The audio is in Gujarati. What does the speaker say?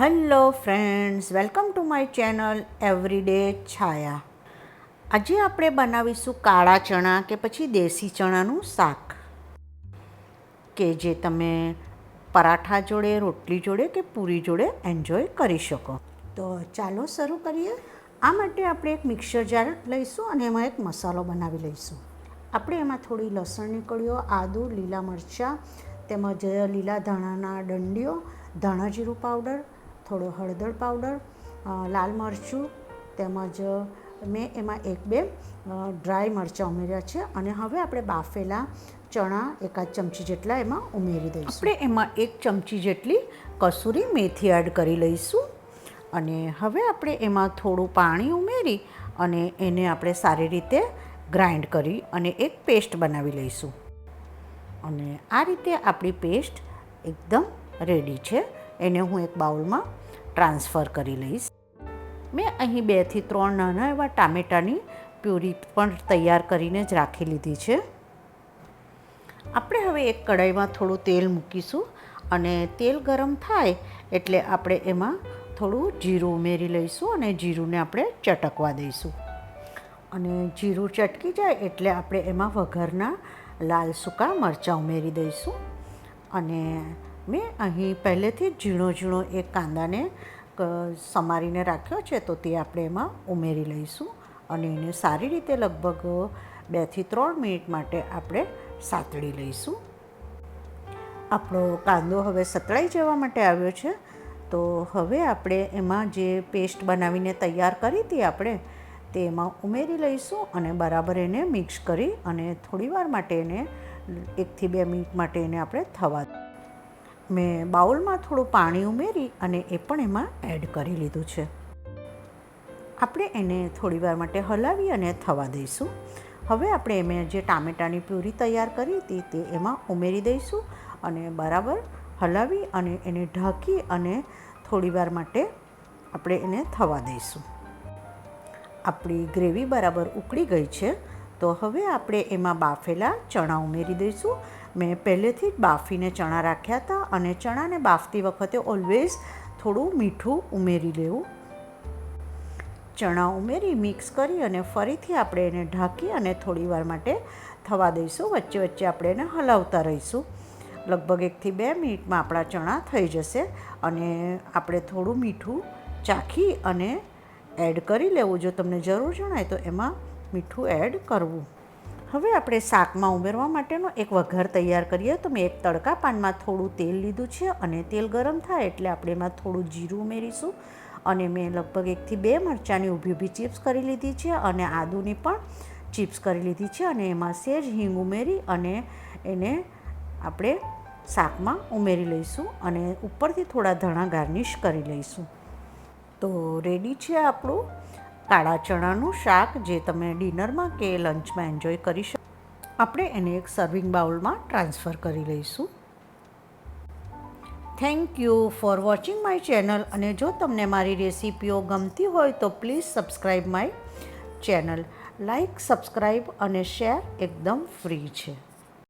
Hello friends welcome to my channel everyday Chhaya આજે આપણે બનાવીશું કાળા ચણા કે પછી દેશી ચણાનું શાક. કે જે તમે પરાઠા જોડે, રોટલી જોડે કે પૂરી જોડે એન્જોય કરી શકો. તો ચાલો શરૂ કરીએ. આ માટે આપણે એક મિક્સર જાર લઈશું અને એમાં એક મસાલો બનાવી લઈશું. આપણે એમાં થોડી લસણની કળીઓ આદું, લીલા મરચાં, તેમજ લીલા ધાણાના દંડીઓ ધાણા જીરું પાવડર થોડો હળદર પાવડર લાલ મરચું તેમજ મેં એમાં એક બે ડ્રાય મરચાં ઉમેર્યા છે અને હવે આપણે બાફેલા ચણા એકાદ ચમચી જેટલા એમાં ઉમેરી દઈશું. આપણે એમાં એક ચમચી જેટલી કસૂરી મેથી એડ કરી લઈશું અને હવે આપણે એમાં થોડું પાણી ઉમેરી અને એને આપણે સારી રીતે ગ્રાઇન્ડ કરી અને એક પેસ્ટ બનાવી લઈશું. અને આ રીતે આપણી પેસ્ટ એકદમ રેડી છે. એને હું એક બાઉલમાં ટ્રાન્સફર કરી લઈશ. મેં અહીં બેથી ત્રણ નાના એવા ટામેટાની પ્યુરી પણ તૈયાર કરીને જ રાખી લીધી છે. આપણે હવે એક કઢાઈમાં થોડું તેલ મૂકીશું અને તેલ ગરમ થાય એટલે આપણે એમાં થોડું જીરું ઉમેરી લઈશું અને જીરુંને આપણે ચટકવા દઈશું. અને જીરું ચટકી જાય એટલે આપણે એમાં વઘારના લાલ સૂકા મરચાં ઉમેરી દઈશું. અને મેં અહીં પહેલેથી જ ઝીણો ઝીણો એક કાંદાને સમારીને રાખ્યો છે, તો તે આપણે એમાં ઉમેરી લઈશું અને એને સારી રીતે લગભગ બેથી ત્રણ મિનિટ માટે આપણે સાતળી લઈશું. આપણો કાંદો હવે સતળાઈ જવા માટે આવ્યો છે, તો હવે આપણે એમાં જે પેસ્ટ બનાવીને તૈયાર કરી હતી આપણે, તે એમાં ઉમેરી લઈશું અને બરાબર એને મિક્સ કરી અને થોડીવાર માટે એને, એકથી બે મિનિટ માટે એને આપણે થવા મેં બાઉલમાં થોડું પાણી ઉમેરી અને એ પણ એમાં એડ કરી લીધું છે. આપણે એને થોડીવાર માટે હલાવી અને થવા દઈશું. હવે આપણે એમાં જે ટામેટાની પ્યુરી તૈયાર કરી હતી તે એમાં ઉમેરી દઈશું અને બરાબર હલાવી અને એને ઢાંકી અને થોડીવાર માટે આપણે એને થવા દઈશું. આપણી ગ્રેવી બરાબર ઉકળી ગઈ છે, તો હવે આપણે એમાં બાફેલા ચણા ઉમેરી દઈશું મેં પહેલેથી જ બાફીને ચણા રાખ્યા હતા અને ચણાને બાફતી વખતે ઓલવેઝ થોડું મીઠું ઉમેરી લેવું. ચણા ઉમેરી મિક્સ કરી અને ફરીથી આપણે એને ઢાંકી અને થોડીવાર માટે થવા દઈશું. વચ્ચે વચ્ચે આપણે એને હલાવતા રહીશું. લગભગ એકથી બે મિનિટમાં આપણા ચણા થઈ જશે અને આપણે થોડું મીઠું ચાખી અને એડ કરી લેવું. જો તમને જરૂર જણાય તો એમાં મીઠું એડ કરવું. હવે આપણે શાકમાં ઉમેરવા માટેનો એક વઘાર તૈયાર કરીએ. તો મેં એક તડકા પાનમાં થોડું તેલ લીધું છે અને તેલ ગરમ થાય એટલે આપણે એમાં થોડું જીરું ઉમેરીશું. અને મેં લગભગ એકથી બે મરચાંની ઊભી ઊભી ચિપ્સ કરી લીધી છે અને આદુની પણ ચિપ્સ કરી લીધી છે. અને એમાં સેજ, હિંગ ઉમેરી અને એને આપણે શાકમાં ઉમેરી લઈશું અને ઉપરથી થોડા ધાણા ગાર્નિશ કરી લઈશું. તો રેડી છે આપણું. કાળા ચણાનું શાક જે તમે ડિનરમાં કે લંચમાં એન્જોય કરી શકો આપણે એને એક સર્વિંગ બાઉલમાં ટ્રાન્સફર કરી લઈશું. Thank you for watching my channel અને જો તમને મારી રેસીપીઓ ગમતી હોય તો please subscribe my channel like subscribe અને શેર એકદમ ફ્રી છે.